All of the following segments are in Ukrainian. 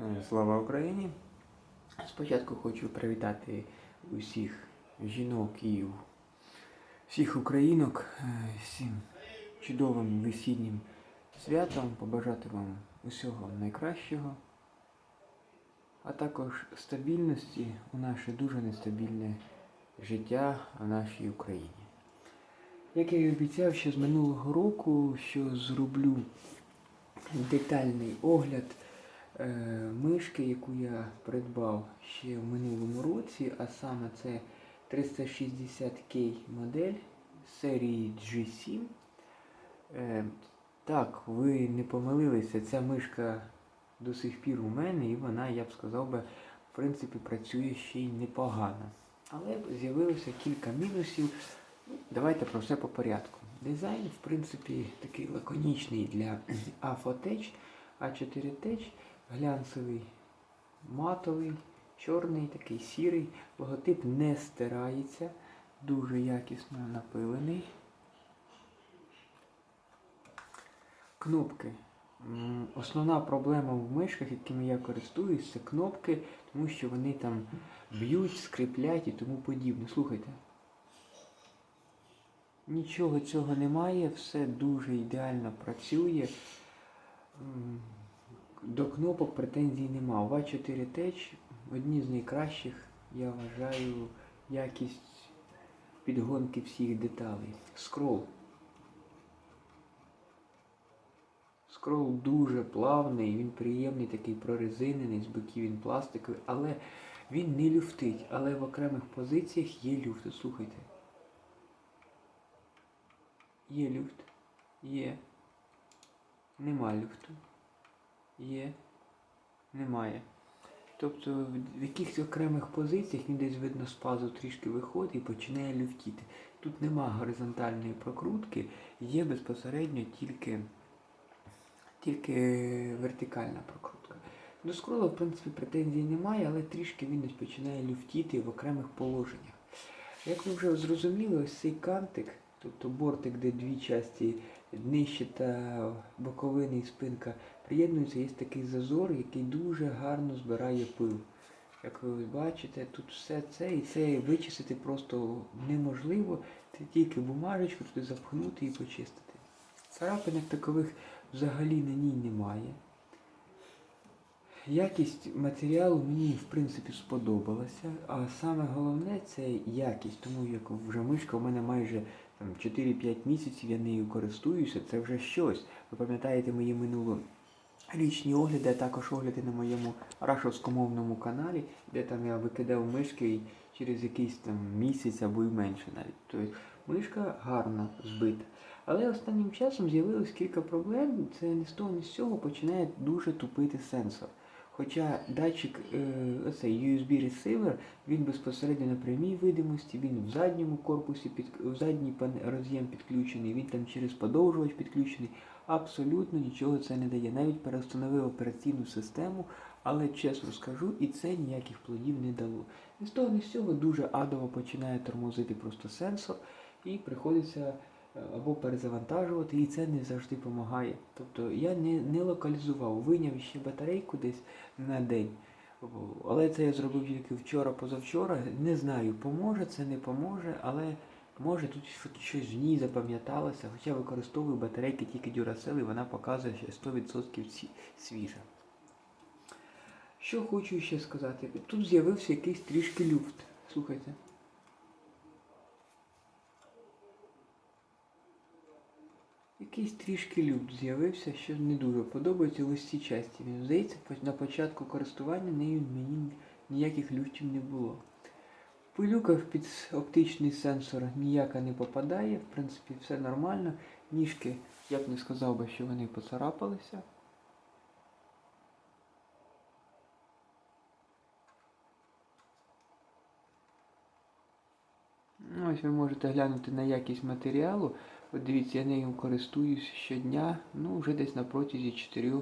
Е, Слава Україні! Спочатку хочу привітати усіх жінок і всіх українок е, всім чудовим весільним святом, побажати вам усього найкращого, а також стабільності у наше дуже нестабільне життя в нашій Україні. Як я і обіцяв ще з минулого року, що зроблю детальний огляд мишки, яку я придбав ще в минулому році, а саме це 360K модель серії G7. Е, так, ви не помилилися, ця мишка до сих пір у мене, і вона, я б сказав би, в принципі, працює ще й непогано. Але з'явилося кілька мінусів. Ну, Давайте про все по порядку. Дизайн, в принципі, такий лаконічний для A4 Tech, глянцевий, матовий, чорний, такий сірий. Логотип не стирається, дуже якісно напилений. Кнопки. Основна проблема в мишках, якими я користуюсь, це кнопки, тому що вони там б'ють, скриплять і тому подібне. Слухайте. Нічого цього немає, все дуже ідеально працює. До кнопок претензій нема. У А4 Tech одні з найкращих, я вважаю, якість підгонки всіх деталей. Скрол. Скрол дуже плавний, він приємний, такий прорезинений, з боків він пластиковий, але він не люфтить. Але в окремих позиціях є люфт. Слухайте. Є люфт. Є. Нема люфту. Є. Немає. Тобто в- якихось окремих позиціях він десь видно з пазу трішки виходить і починає люфтіти. Тут нема горизонтальної прокрутки, є безпосередньо тільки, тільки вертикальна прокрутка. До скрола, в принципі, претензій немає, але трішки він десь починає люфтіти в окремих положеннях. Як ви вже зрозуміли, ось цей кантик, тобто бортик, де дві часті днище та боковини і спинка приєднуються, є такий зазор, який дуже гарно збирає пил. Як ви бачите, тут все це і це вичистити просто неможливо. Це тільки бумажечку туди запхнути і почистити. Царапинок такових взагалі на ній немає. Якість матеріалу мені в принципі сподобалася, а саме головне це якість, тому як вже мишка у мене майже там, 4-5 місяців я нею користуюся, це вже щось. Ви пам'ятаєте мої минулорічні огляди, а також огляди на моєму рашовськомовному каналі, де там я викидав мишки через якийсь там місяць або й менше навіть. Тобто мишка гарно збита. Але останнім часом з'явилось кілька проблем. Це не з того, ні з цього починає дуже тупити сенсор. Хоча датчик, е, оцей USB ресивер, він безпосередньо на прямій видимості, він в задньому корпусі, під, в задній роз'єм підключений, він там через подовжувач підключений. Абсолютно нічого це не дає. Навіть переустановив операційну систему, але чесно скажу, і це ніяких плодів не дало. І з того з цього дуже адово починає тормозити просто сенсор, і приходиться або перезавантажувати, і це не завжди допомагає. Тобто я не, не локалізував, виняв ще батарейку десь на день. Але це я зробив тільки вчора, позавчора. Не знаю, поможе це, не поможе, але може тут щось- в ній запам'яталося, хоча використовую батарейки тільки Duracell, і вона показує, що 100% свіжа. Що хочу ще сказати? Тут з'явився якийсь трішки люфт. Слухайте. Якийсь трішки люфт з'явився, що не дуже подобається ось цій часті. Він здається, на початку користування нею мені ніяких люфтів не було. Пилюка під оптичний сенсор ніяка не попадає, в принципі, все нормально. Ніжки, я б не сказав би, що вони поцарапалися. Ну, Ось ви можете глянути на якість матеріалу. От дивіться, я нею користуюсь щодня, ну вже десь на протязі 4,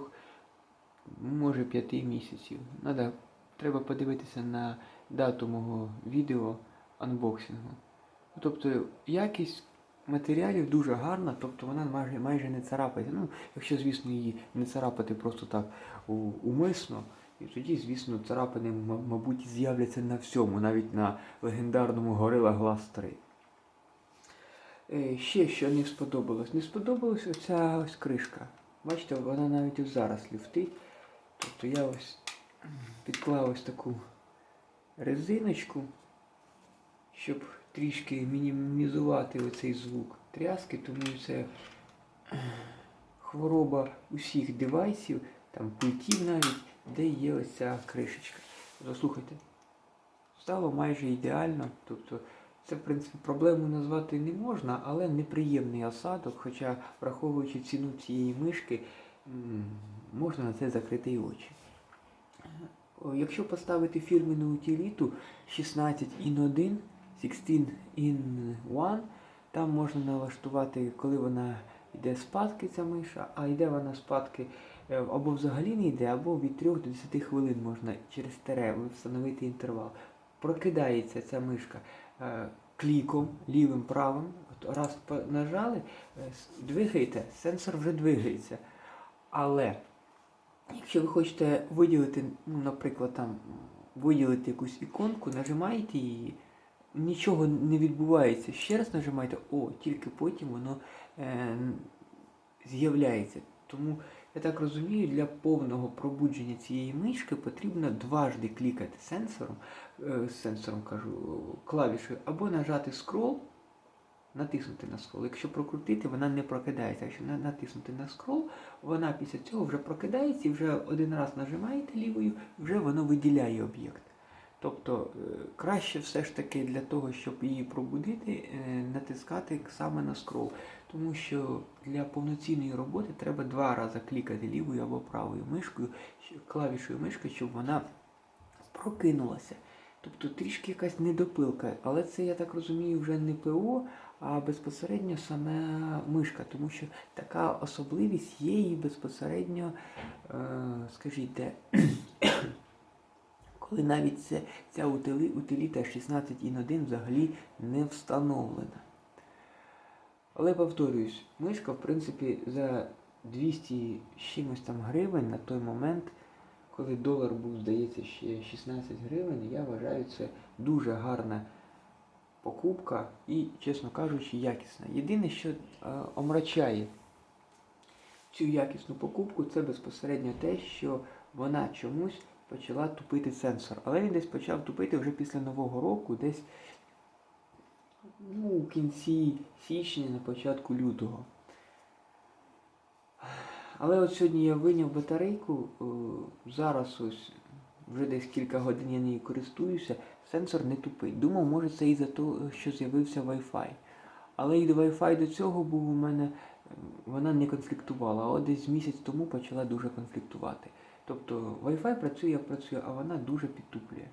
може 5 місяців. Надо, треба подивитися на дату мого відео анбоксингу. Тобто якість матеріалів дуже гарна, тобто вона майже, майже не царапається. Ну, якщо, звісно, її не царапати просто так умисно, І тоді, звісно, царапини, мабуть, з'являться на всьому, навіть на легендарному Gorilla Glass 3. Е, Ще що не сподобалось. Не сподобалась оця ось кришка. Бачите, вона навіть зараз люфтить. Тобто я ось підклав ось таку резиночку, щоб трішки мінімізувати оцей звук тряски, тому це хвороба усіх девайсів, там пультів навіть, де є ось ця кришечка. Заслухайте, стало майже ідеально. Тобто це, в принципі, проблему назвати не можна, але неприємний осадок, хоча, враховуючи ціну цієї мишки, можна на це закрити і очі. Якщо поставити фірменну утиліту 16 in 1, 16 in 1, там можна налаштувати, коли вона йде спадки, ця миша, а йде вона спадки е, або взагалі не йде, або від 3 до 10 хвилин можна через тере встановити інтервал. Прокидається ця мишка е, кліком, лівим правим. От раз нажали, е, двигаєте, сенсор вже двигається. Але якщо ви хочете виділити, ну, наприклад, там виділити якусь іконку, нажимаєте її, нічого не відбувається. Ще раз нажимаєте, о, тільки потім воно е, з'являється. Тому я так розумію, для повного пробудження цієї мишки потрібно дважди клікати сенсором, е, сенсором кажу, клавішою, або нажати скрол, натиснути на скрол. Якщо прокрутити, вона не прокидається. Якщо натиснути на скрол, вона після цього вже прокидається і вже один раз нажимаєте лівою, вже воно виділяє об'єкт. Тобто е, краще все ж таки для того, щоб її пробудити, е, натискати саме на скрол. Тому що для повноцінної роботи треба два рази клікати лівою або правою мишкою, клавішою мишкою, щоб вона прокинулася. Тобто трішки якась недопилка, але це, я так розумію, вже не ПО, а безпосередньо саме мишка, тому що така особливість є і безпосередньо, е, скажіть, де, коли навіть це, ця утиліта 16 in 1 взагалі не встановлена. Але повторююсь, мишка, в принципі, за 200 чимось там гривень на той момент, коли долар був, здається, ще 16 гривень, я вважаю, це дуже гарна покупка і, чесно кажучи, якісна. Єдине, що е, омрачає цю якісну покупку, це безпосередньо те, що вона чомусь почала тупити сенсор. Але він десь почав тупити вже після Нового року, десь ну, у кінці січня, на початку лютого. Але от сьогодні я виняв батарейку, е, зараз ось вже десь кілька годин я нею користуюся, сенсор не тупить. Думав, може це із-за того, що з'явився Wi-Fi. Але і Wi-Fi до цього був у мене, е, вона не конфліктувала, а от десь місяць тому почала дуже конфліктувати. Тобто Wi-Fi працює, як працює, а вона дуже підтуплює.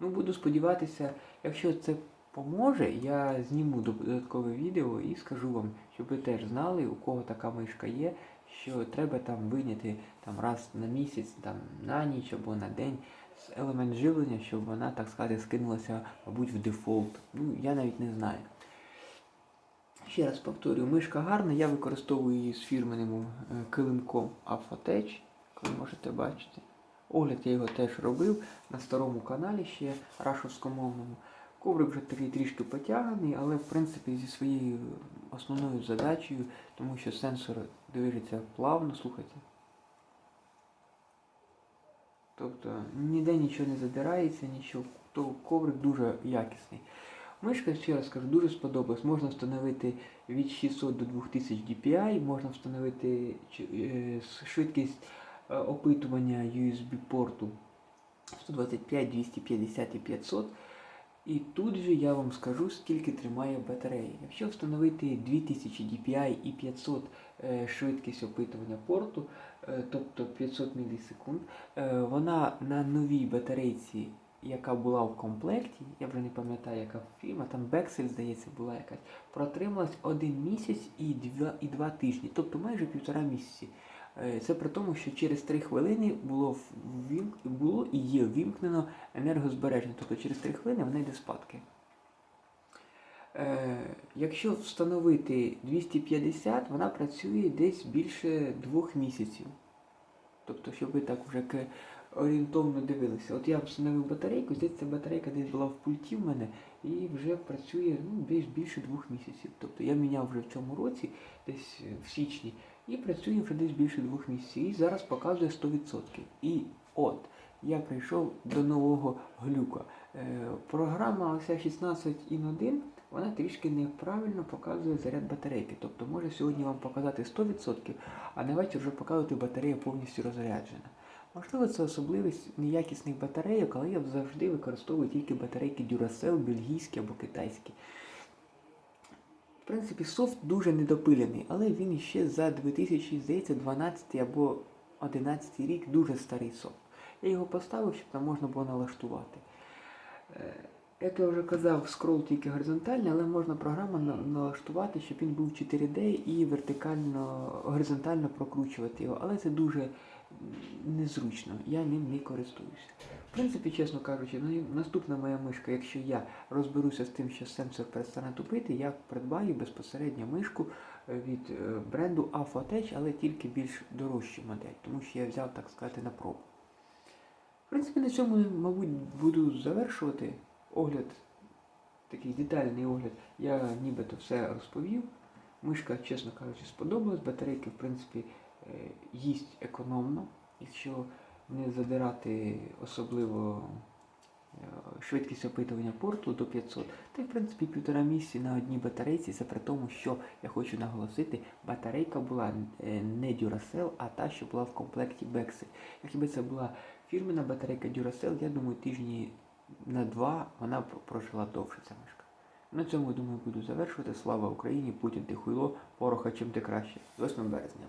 Ну, буду сподіватися, якщо це поможе, я зніму додаткове відео і скажу вам, щоб ви теж знали, у кого така мишка є, що треба там виняти там, раз на місяць, там, на ніч або на день з елемент живлення, щоб вона, так сказати, скинулася, мабуть, в дефолт. Ну, я навіть не знаю. Ще раз повторюю, мишка гарна, я використовую її з фірменним е, килимком Afotech, ви можете бачити. Огляд я його теж робив на старому каналі ще рашовськомовному. Коврик вже такий трішки потяганий, але в принципі зі своєю основною задачею, тому що сенсор движеться плавно, слухайте. Тобто ніде нічого не задирається, нічого, то коврик дуже якісний. Мишка, ще раз кажу, дуже сподобалась. Можна встановити від 600 до 2000 DPI, можна встановити е, швидкість е, опитування USB-порту 125, 250 і 500. І тут же я вам скажу, скільки тримає батарея. Якщо встановити 2000 DPI і 500 е, швидкість опитування порту, е, тобто 500 мілісекунд, е, вона на новій батарейці, яка була в комплекті, я вже не пам'ятаю, яка фірма, там Bexel, здається, була якась, протрималась один місяць і два, і два тижні, тобто майже півтора місяці. Е, Це при тому, що через 3 хвилини було, було і є ввімкнено енергозбереження. Тобто через 3 хвилини вона йде спадки. Е, якщо встановити 250, вона працює десь більше двох місяців. Тобто, щоб ви так вже орієнтовно дивилися. От я встановив батарейку, здається, батарейка десь була в пульті в мене і вже працює ну, десь більше двох місяців. Тобто я міняв вже в цьому році, десь е, в січні, і працює вже десь більше двох місяців. І зараз показує 100%. І от я прийшов до нового глюка. Е, програма ося 16.1, вона трішки неправильно показує заряд батарейки. Тобто може сьогодні вам показати 100%, а на вечір вже показувати батарея повністю розряджена. Можливо, це особливість неякісних батарейок, але я завжди використовую тільки батарейки Duracell, бельгійські або китайські. В принципі, софт дуже недопилений, але він ще за 2012 або 2011 рік дуже старий софт. Я його поставив, щоб там можна було налаштувати. Е, Як я вже казав, скрол тільки горизонтальний, але можна програму налаштувати, щоб він був 4D і вертикально, горизонтально прокручувати його. Але це дуже незручно, я ним не користуюся. В принципі, чесно кажучи, наступна моя мишка, якщо я розберуся з тим, що сенсор перестане тупити, я придбаю безпосередньо мишку е, від е, бренду Affotech, але тільки більш дорожчу модель, тому що я взяв, так сказати, на пробу. В принципі, на цьому, мабуть, буду завершувати огляд, такий детальний огляд. Я нібито все розповів. Мишка, чесно кажучи, сподобалась. Батарейки, в принципі, е, їсть економно, якщо не задирати особливо е, швидкість опитування порту до 500, та й в принципі півтора місяці на одній батарейці, це при тому, що я хочу наголосити, батарейка була е, не Duracell, а та, що була в комплекті Bexel. Якби це була фірмена батарейка Duracell, я думаю, тижні на два вона прожила довше ця мишка. На цьому, думаю, буду завершувати. Слава Україні, Путін ти хуйло, пороха чим ти краще. З 8 березня.